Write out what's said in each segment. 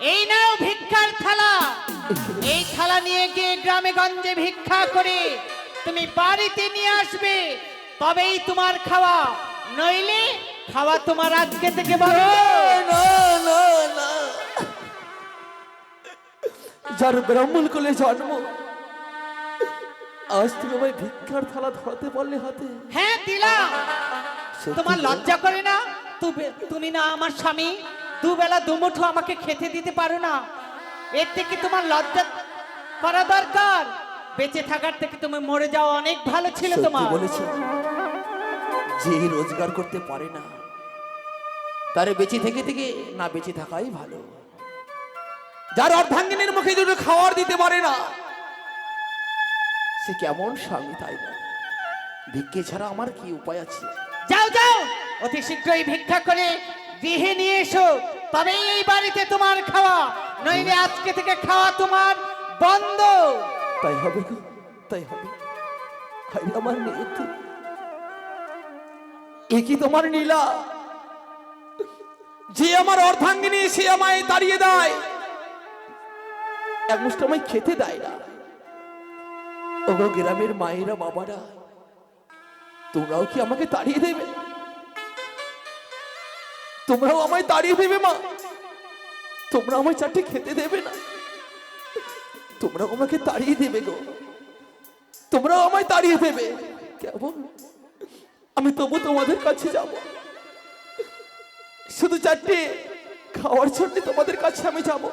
এই নাও ভিক্ষার থালা। এই থালা নিয়ে গিয়ে গ্রামে গঞ্জে ভিক্ষা করে তুমি বাড়িতে নিয়ে আসবে তবেই তোমার খাওয়া। নইলে খাওয়া তোমার আজকে থেকে বড়। না যার ব্রাহ্মণ কোলে জন্ম আজ তুমি আমায় ভিক্ষার থালা ধরাতে পারলে হাতে। হ্যাঁ দিলাম। তোমার লজ্জা করে না? তুমি না আমার স্বামী? দুবেলা দুমুঠো আমাকে খেতে দিতে পারো না। এর থেকে তোমার লজ্জা করা দরকার। বেঁচে থাকার থেকে তুমি মরে যাওয়া অনেক ভালো ছিল তোমার। বলেছে? যে রোজগার করতে পারে না তারে বেঁচে থেকে থেকে না বেঁচে থাকাই ভালো। যার অর্ধাঙ্গিনীর মুখে দুটো খাওয়ার দিতে পারে না সে কেমন স্বামী তাই না ভিক্ষে ছাড়া আমার কি উপায় আছে? যাও যাও! অতি শীঘ্রই ভিক্ষা করে গৃহে নিয়ে এসো। তবেই এই বাড়িতে তোমার খাওয়া, নইলে আজকে থেকে খাওয়া তোমার বন্ধ। তাই হবে তাই হবে হাই আমার নিয়তি এ কি তোমার নীলা? যে আমার অর্ধাঙ্গিনী, সে আমায় তাড়িয়ে দেয়। এক মুষ্টি আমায় খেতে দেয় না। ওগো গ্রামের মায়েরা, বাবারা, তোমরাও কি আমাকে তাড়িয়ে দেবে? তোমরাও আমায় তাড়িয়ে দেবে মা। তোমরা আমায় চারটে খেতে দেবে না। তোমরা আমাকে তাড়িয়ে দেবে গো। তোমরাও আমায় তাড়িয়ে দেবে। কেমন? আমি তবু তোমাদের কাছে যাব। শুধু চারটে খাওয়ার জন্য তোমাদের কাছে আমি যাব।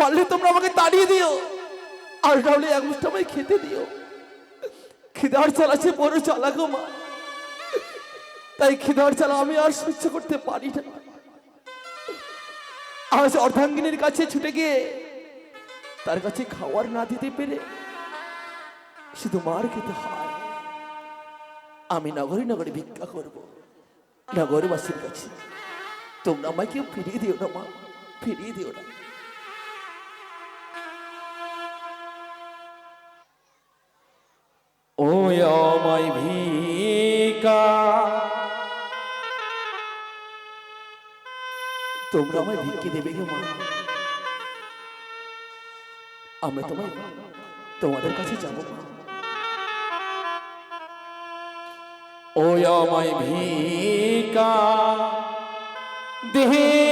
পারলে তোমরা আমাকে তাড়িয়ে দিও। আর নাহলে এক মুষ্টি আমায় খেতে দিও। খিদার চালাচ্ছে বড় চালা গো মা। তাই খিদার চালা আমি আর সহ্য করতে পারি না। আজ অর্ধাঙ্গিনীর কাছে ছুটে গিয়ে তার কাছে খাওয়ার না দিতে পেরে শুধু মার খেতে হয়। আমি নগরে নগরে ভিক্ষা করব, নগরবাসীর কাছে। তোমরা আমায় কেউ ফিরিয়ে দিও না, মা, ফিরিয়ে দিও না। ও আমায় ভিকা তোমরা আমায় ভিক্ষে দেবে গো মা। আমরা তোমায় তোমাদের কাছে যাব মা। ও আমায় ভিকা দেবে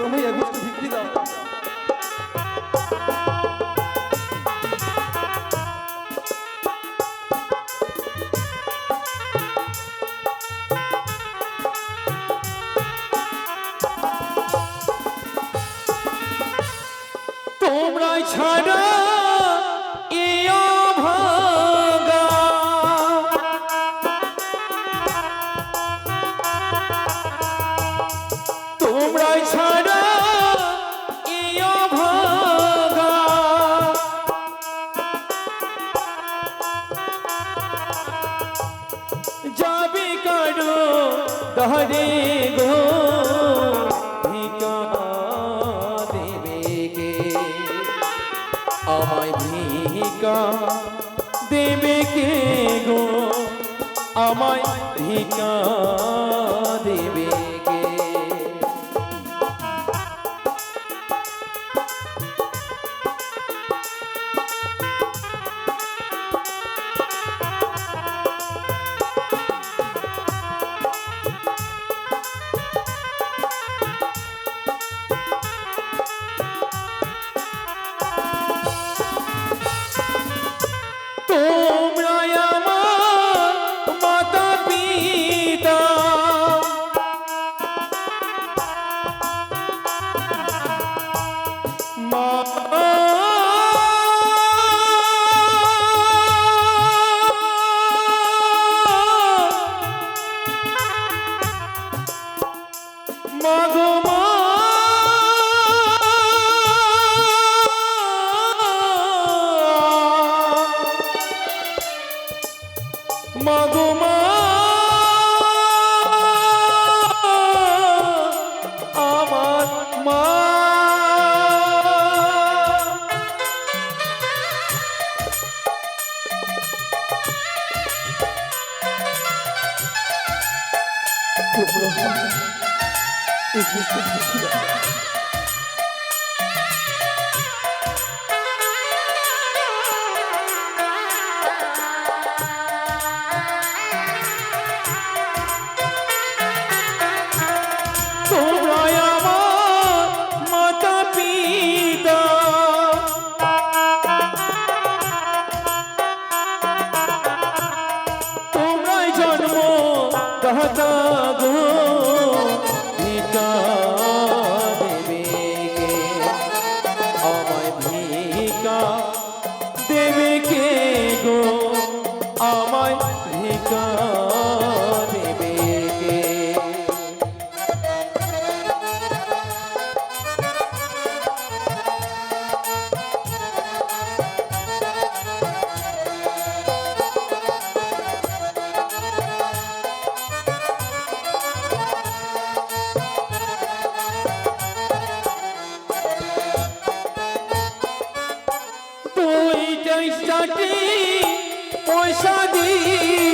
তোমরা আমায় এক মুষ্টি ভিক্ষে দাও ভিকা দেবে কে গো? আমায় ভিকা দেবে। চেষ্টাটি পয়সা দিলে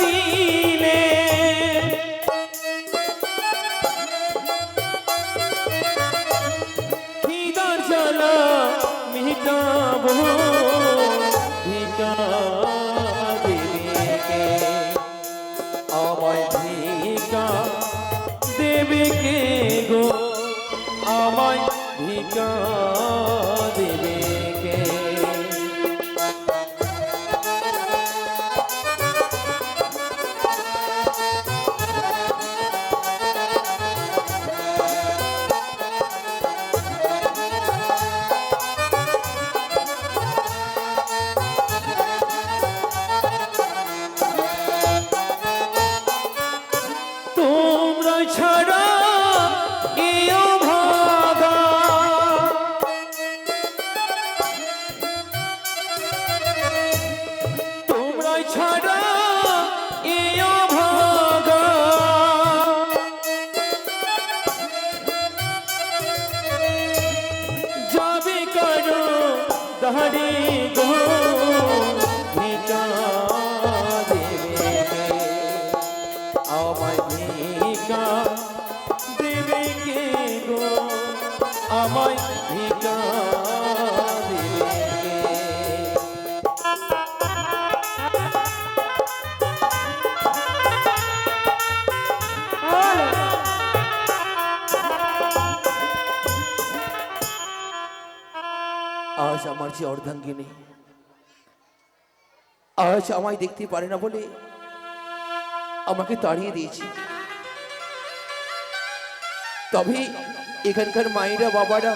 পয়সা আমার যে অর্ধাঙ্গিনী, আজ আমায় দেখতে পারে না বলে আমাকে তাড়িয়ে দিয়েছে। তবে এখানকার মায়েরা, বাবারা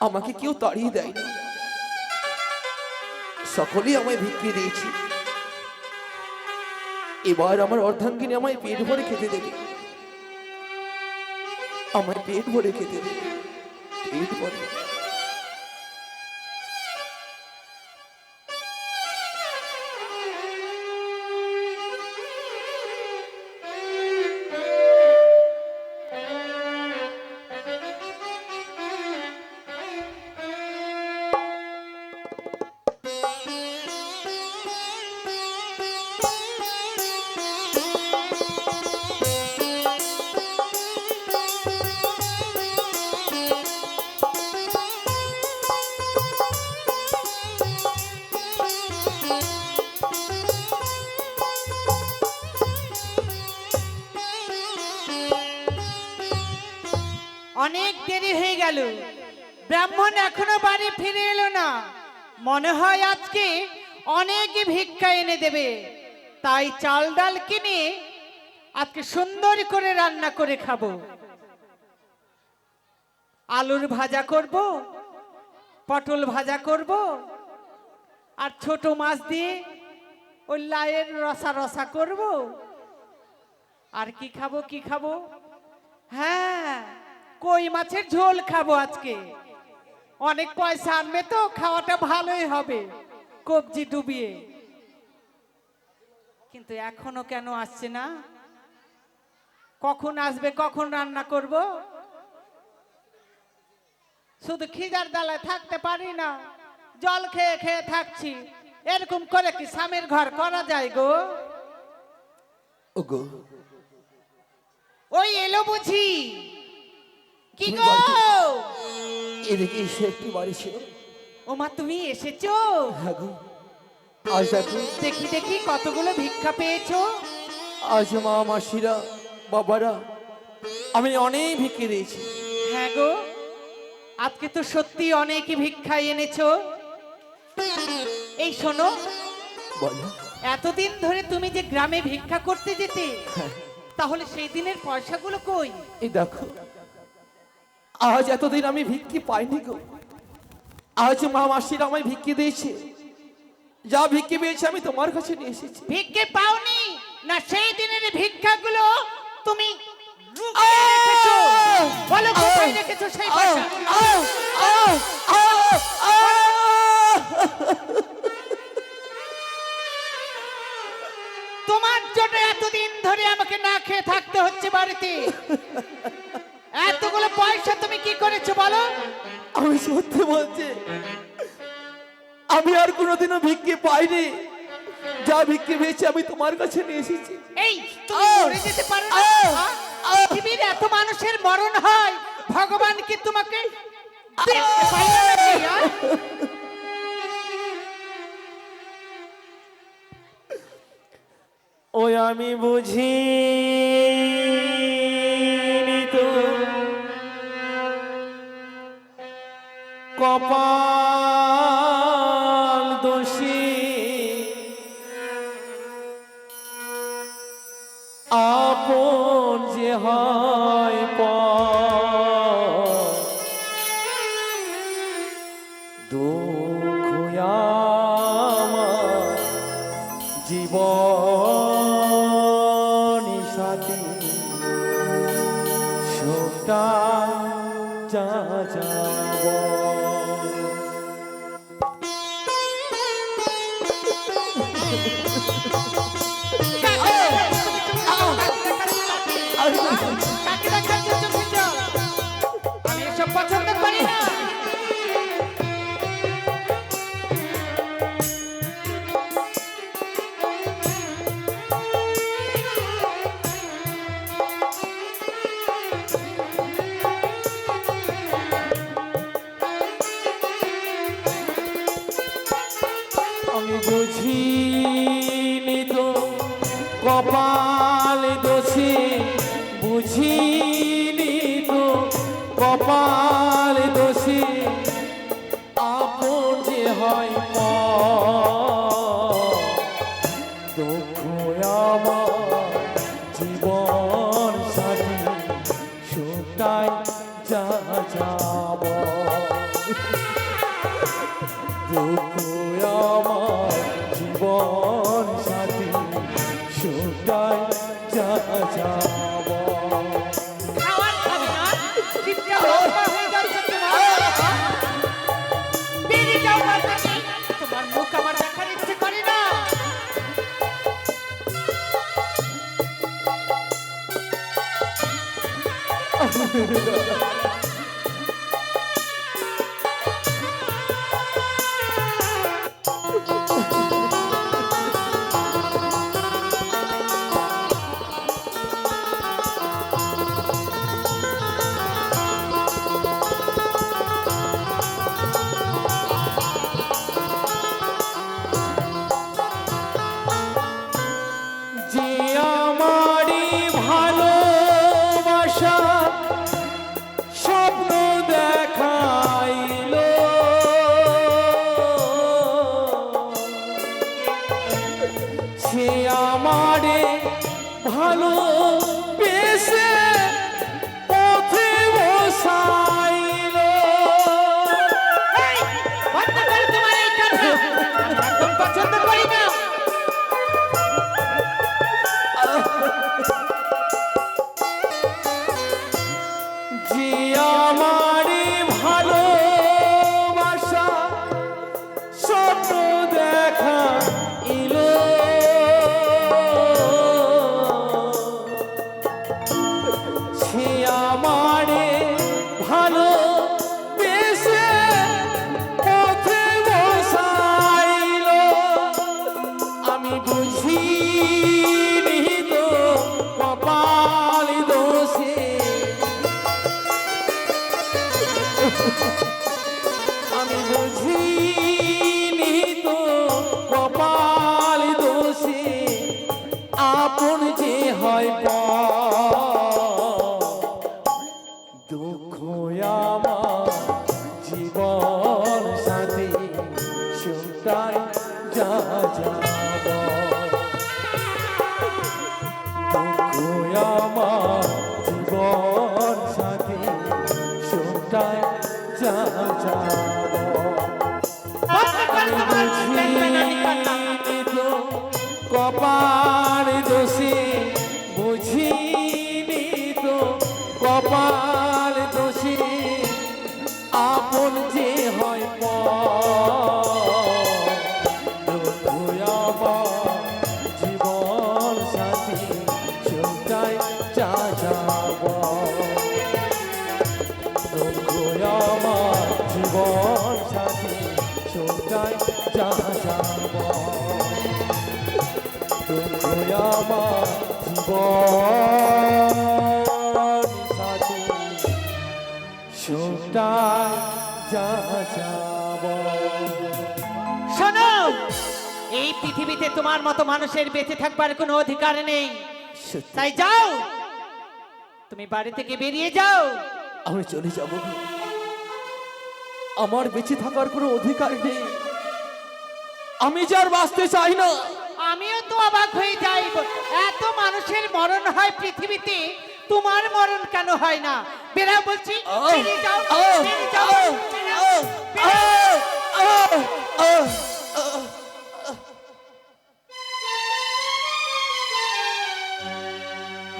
আমাকে কেউ তাড়িয়ে দেয়নি। সকলেই আমায় ভিক্ষে দিয়েছে। এবার আমার অর্ধাঙ্গিনী আমায় পেট ভরে খেতে দেবে। আমায় পেট ভরে খেতে দেবে। পেট ভরে। ব্রাহ্মণ এখনও বাড়ি ফিরে এলো না। মনে হয় আজকে অনেক ভিক্ষা এনে দেবে। তাই চাল ডাল কিনে আজকে সুন্দর করে রান্না করে খাব। আলুর ভাজা করব, পটল ভাজা করব, আর ছোট মাছ দিয়ে ওই লায়ের রসা রসা করব। আর কি খাব কি খাব? হ্যাঁ কই মাছের ঝোল খাব আজকে? অনেক পয়সা আনবে তো খাওয়াটা ভালোই হবে। কবজি ডুবিয়ে। কিন্তু এখনও কেন আসছে না? কখন আসবে কখন রান্না করব? শুধু খিদার দালায় থাকতে পারি না জল খেয়ে খেয়ে থাকছি। এরকম করে কি স্বামীর ঘর করা যায় গো? ওই এলো বুঝি। কি গো? এদিকে এসে একটু বাড়ি ছিল। ওমা তুমি এসেছ? হ্যাঁ গো। আজ দেখো দেখি দেখি কতগুলো ভিক্ষা পেয়েছ? আজ মা মাসিরা বাবারা আমি অনেক ভিক্ষে দিয়েছি। হ্যাঁ গো আজকে তো সত্যি অনেক ভিক্ষা এনেছো। এই শোনো বলো। এতদিন ধরে তুমি যে গ্রামে ভিক্ষা করতে যেতে তাহলে সেই দিনের পয়সাগুলো কই? এই দেখো আজ এতদিন আমি ভিক্ষি পাইনি গো। আজ মা মাসিরা আমায় ভিক্ষি দিয়েছে। যা ভিক্ষি পেয়েছে আমি তোমার কাছে নিয়ে এসেছি। ভিক্ষে পাওনি? না সেই দিনের ভিক্ষাগুলো তুমি লুকিয়ে বলো কোথায় রেখেছো সেই তোমার জন্য এতদিন ধরে আমাকে না খেয়ে থাকতে হচ্ছে বাড়িতে। এতগুলো পয়সা তুমি কি করেছ বলো? আমি সত্যি বলছি আমি আর কোনোদিনও ভিক্ষি পাইনি। যা ভিক্ষে পেয়েছি আমি তোমার কাছে নিয়ে এসেছি। এই তুমি মরে যেতে পারো না? পৃথিবীর এত মানুষের মরণ হয় ভগবান কি তোমাকে? ওই আমি বুঝি। কপাল দোষী। আপন যে হয় আমার জীবন সাথী সুখটা 아, 맞췄다 আমার জীবন সাথী চোটাই চা যাব আমার জীবন সাথী চোটাই যা যাব। শোনো এই পৃথিবীতে তোমার মতো মানুষের বেঁচে থাকবার কোনো অধিকার নেই। তাই যাও তুমি বাড়ি থেকে বেরিয়ে যাও। আমি চলে যাব। আমার বেঁচে থাকার কোনো অধিকার নেই। আমি যার বাঁচতে চাই না। আমিও তো অবাক হয়ে যাই এত মানুষের মরণ হয় পৃথিবীতে তোমার মরণ কেন হয় না? বেরাও বলছি!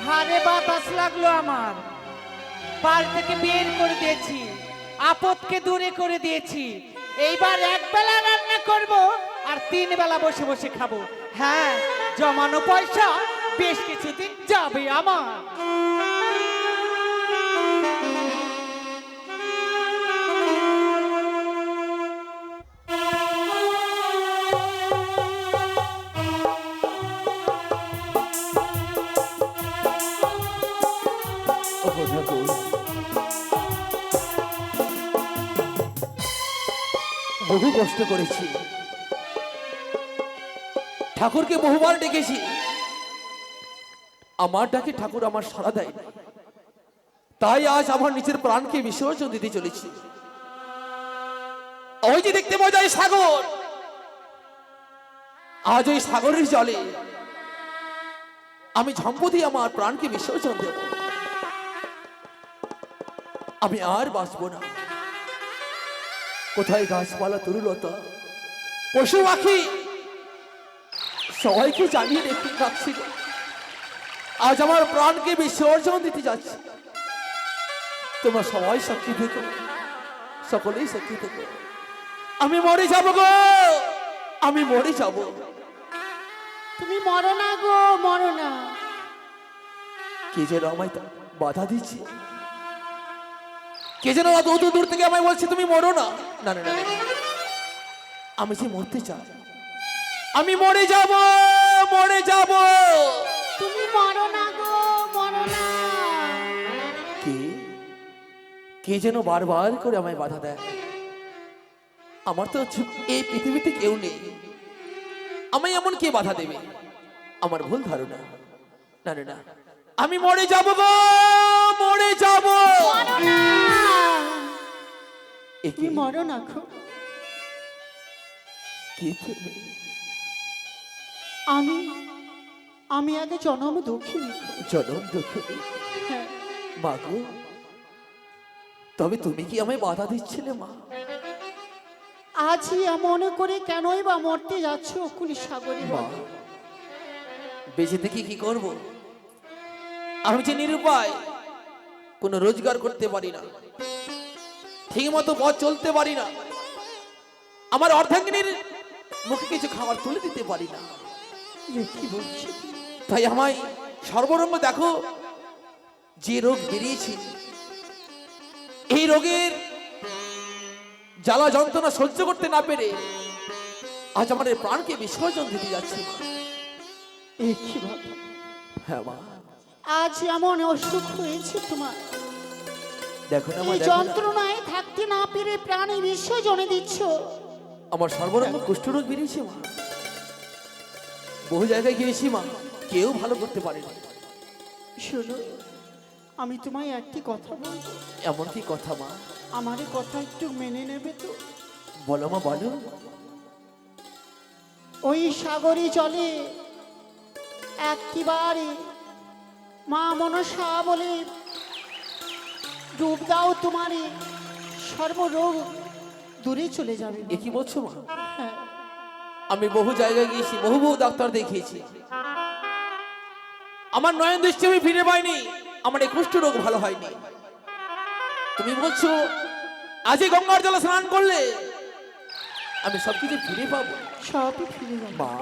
হারে বাতাস লাগল আমার। বাড়ি থেকে বের করে দিয়েছি। আপদকে দূরে করে দিয়েছি। এইবার এক বেলা রান্না করব আর তিন বেলা বসে বসে খাব। হ্যাঁ জমানো পয়সা, বেশ কিছুদিন যাবে আমার। বহু কষ্ট করেছি। ঠাকুরকে বহুবার ডেকেছি। আমার ডাকে ঠাকুর আমার সাড়া দেয়। তাই আজ আমার নিজের প্রাণকে বিসর্জন দিতে চলেছি। ওই যে দেখতে পাওয়া যায় সাগর। আজ ওই সাগরের জলে আমি ঝম্প দিয়ে আমার প্রাণকে বিসর্জন দেব। আমি আর বাঁচবো না। কোথায় গাছপালা তরুলতা? পশু পাখি। সবাইকে জানিয়ে রেখে রাখছিল আজ আমার প্রাণকে বিসর্জন দিতে যাচ্ছি। তোমরা সবাই সাক্ষী থেকো। সকলেই সাক্ষী থেকো। আমি মরে যাব গো! আমি মরে যাব। তুমি মরো না গো মরো না। কে যেন আমায় তা- বাধা দিচ্ছে। কে যেন অত দূর থেকে আমায় বলছে তুমি মরো না না না না না। আমি যে মরতে চাই আমি মরে যাব মরে যাব তুমি মরো না গো মরো না কে কে যেন বারবার করে আমায় বাধা দেয় আমার তো এই পৃথিবীতে কেউ নেই আমায় এমন কে বাধা দেবে আমার ভুল ধারণা না না না আমি মরে যাব গো মরে যাব এ কে? মরো না কে তুমি? আমি আমি আগে জনম দক্ষিণী জনম দুঃখিনী? হ্যাঁ। মা তবে তুমি কি আমায় বাধা দিচ্ছিলে মা? আজই মনে করে কেনই বা মরতে যাচ্ছ অকুলি সাগরে? মা বেঁচে থেকে কি করব? আমি যে নিরুপায় কোনো রোজগার করতে পারি না। ঠিক মতো পথ চলতে পারি না। আমার অর্ধাঙ্গিনীর মুখে কিছু খাবার তুলে দিতে পারি না। তাই আমায় সর্বরঙ্গ দেখো, যে রোগ বেরিয়েছে, এই রোগের জ্বালা যন্ত্রণা সহ্য করতে না পেরে আজ এই প্রাণকে বিসর্জন দিতে যাচ্ছে হ্যাঁ আজ এমন অসুখ হয়েছে তোমার। দেখো না এই যন্ত্রণায় থাকতে না পেরে প্রাণে বিসর্জনে দিচ্ছ। আমার সর্বরঙ্গ কুষ্ঠরোগ বেরিয়েছে মা। বহু জায়গায় গিয়েছি মা কেউ ভালো করতে পারেনি। শোনো আমি তোমায় একটি কথা বলব। এমন কি কথা মা? আমার কথা একটু মেনে নেবে তো? বলো মা বলো। ওই সাগরে জলে একটিবারে মা মনসা বলে ডুব দাও তোমারে সর্বরোগ দূরে চলে যাবে এ কি বলছো মা? হ্যাঁ। আমি বহু জায়গায় গিয়েছি বহু বহু ডাক্তার দেখিয়েছি। আমার নয়ন দৃষ্টি আমি ফিরে পাইনি আমার এই কুষ্ঠ রোগ ভালো হয়নি। তুমি বলছো আজই গঙ্গার জলে স্নান করলে আমি সবকিছু ফিরে পাবো। সবই ফিরে যাবে। মা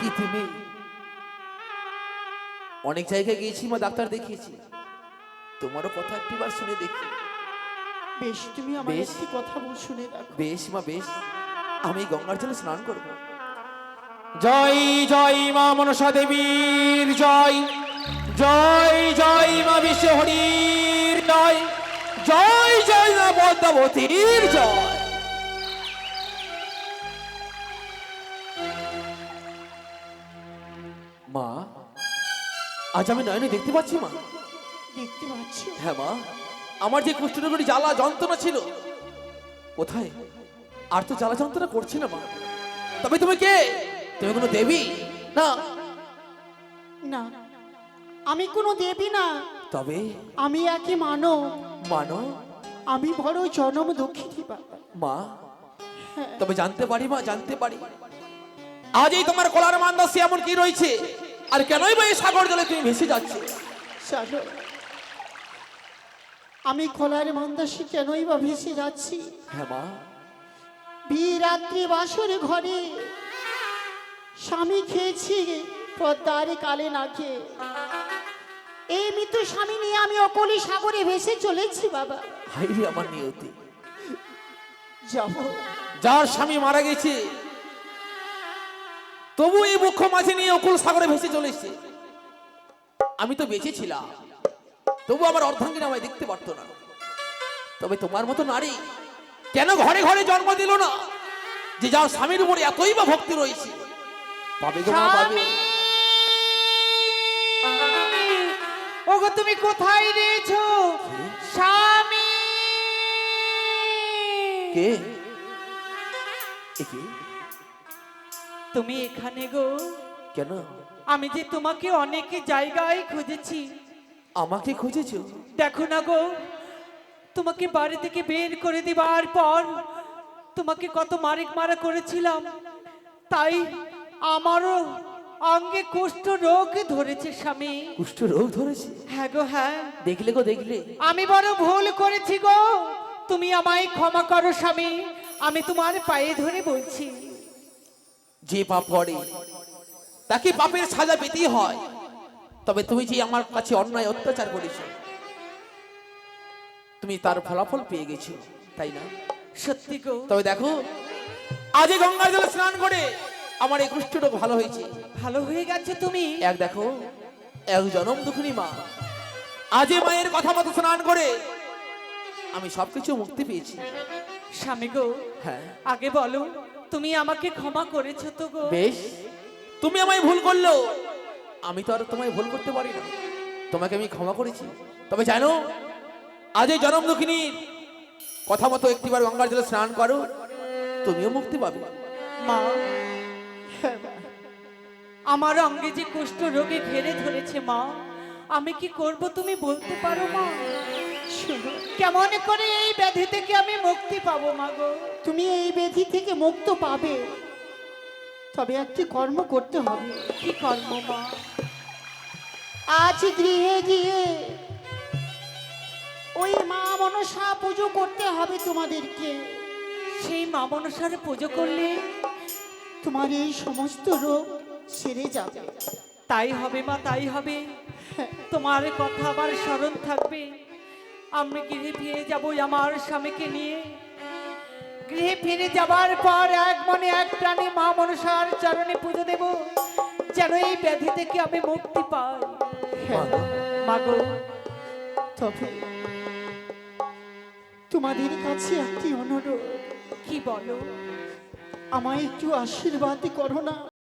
কি তুমি? অনেক জায়গায় গিয়েছি মা ডাক্তার দেখিয়েছি। তোমারও কথা একটিবার শুনে দেখি। বেশ তুমি আমার বেশ। একটি কথা বল শুনে রাখো। বেশ মা বেশ। আমি গঙ্গার জলে স্নান করব। জয় জয় মা মনসা দেবীর জয়। জয় জয় মা বিশ্বহরির জয়। জয় জয় মা পদ্মাবতীর জয়। মা আজ আমি নয়নে দেখতে পাচ্ছি মা। পাচ্ছ হ্যাঁ মা আমার যে কুষ্ঠরোগের জ্বালা যন্ত্রণা ছিল। কোথায়? আর তো জ্বালা যন্ত্রণা করছি না মা। তবে তুমি কে? তুমি কোনো দেবী? না। না আমি কোনো দেবী না। তবে? আমি একে মানব। মানো আমি বড় জনম বাবা। মা হ্যাঁ। তবে জানতে পারি মা জানতে পারি। আজ এই তোমার কলার মান্দাসে এমন কি রয়েছে? আর কেনই বা এই সাগর জলে তুমি ভেসে যাচ্ছে? চলো আমি খোলার মন্দাসী কেনই বা ভেসে যাচ্ছি? হ্যাঁ মা। বিরাত্রি বাসর ঘরে স্বামী খেয়েছি পদ্মারে কালে না খেয়ে এই মৃত্যু স্বামী নিয়ে আমি অকলি সাগরে ভেসে চলেছি বাবা। হাইরে আমার নিয়তি। যাব। যার স্বামী মারা গেছে তবু এই মুখ্য মাঝে নিয়ে অকুল সাগরে ভেসে চলেছে। আমি তো বেঁচে ছিলাম। তবু আমার অর্ধাঙ্গিনী আমায় দেখতে পারতো না। তবে তোমার মতো নারী কেন ঘরে ঘরে জন্ম দিল না? যে যার স্বামীর উপর এতই বা ভক্তি রয়েছে পাবে গো মা পাবে। ওগো তুমি কোথায় রয়েছো স্বামী! কে? কে? তুমি এখানে গো। কেন? আমি যে তোমাকে অনেক জায়গায় খুঁজেছি। আমাকে খুঁজেছো? দেখো না গো। তোমাকে বাড়ি থেকে বের করে দেবার পর তোমাকে কত মারিক মারা করেছিলাম। তাই আমারও অঙ্গে কুষ্ঠ রোগ ধরেছে স্বামী। কুষ্ঠ রোগ ধরেছে? হ্যাঁ গো হ্যাঁ। দেখলে গো দেখলে। আমি বড় ভুল করেছি গো। তুমি আমায় ক্ষমা করো স্বামী। আমি তোমার পায়ে ধরে বলছি। যে পাপ করে তাকে পাপের সাজা পেতেই হয়। তবে তুমি যে আমার কাছে অন্যায় অত্যাচার করেছ তুমি তার ফলাফল পেয়ে গেছো তাই না? সত্যি গো। তবে দেখো আজ এই গঙ্গার জলে স্নান করে আমার এই কুষ্ঠরোগ ভালো হয়েছে। ভালো হয়ে গেছে তুমি। এক দেখো এক জনম দুখুনি মা আজ মায়ের কথা মতো স্নান করে আমি সবকিছু মুক্তি পেয়েছি। স্বামী গো হ্যাঁ। আগে বলো তুমি আমাকে ক্ষমা করেছ তো গো। বেশ তুমি আমায় ভুল করল আমি তো আর তোমায় ভুল করতে পারি না। তোমাকে আমি ক্ষমা করেছি। তবে জানো আজ এই জনম দুঃখিনীর কথা মতো একটিবার গঙ্গার জলে স্নান করো তুমিও মুক্তি পাবে। মা হ্যাঁ মা। আমার অঙ্গে যে কুষ্ঠ রোগে ঘেরে ধরেছে মা আমি কি করব তুমি বলতে পারো মা? কেমন করে এই ব্যাধি থেকে আমি মুক্তি পাবো মা গো? তুমি এই ব্যাধি থেকে মুক্ত পাবে। তবে একটি কর্ম করতে হবে। কি কর্ম মা? আজ গৃহে গিয়ে ওই মা মনসা পুজো করতে হবে তোমাদেরকে। সেই মা মনসারে পুজো করলে? তোমার এই সমস্ত রোগ সেরে যাবে। তাই হবে মা তাই হবে। তোমার কথা আবার স্মরণ থাকবে। আমি গৃহে ফিরে যাব আমার স্বামীকে নিয়ে। গৃহে ফিরে যাবার পর এক মনে এক প্রাণে মা মনসার চরণে পুজো দেব। যেন এই ব্যাধি থেকে আমি মুক্তি পাই? মাগো তবে তোমাদের কাছে একটি অনুরোধ। কি বলো? আমায় একটু আশীর্বাদ করো না।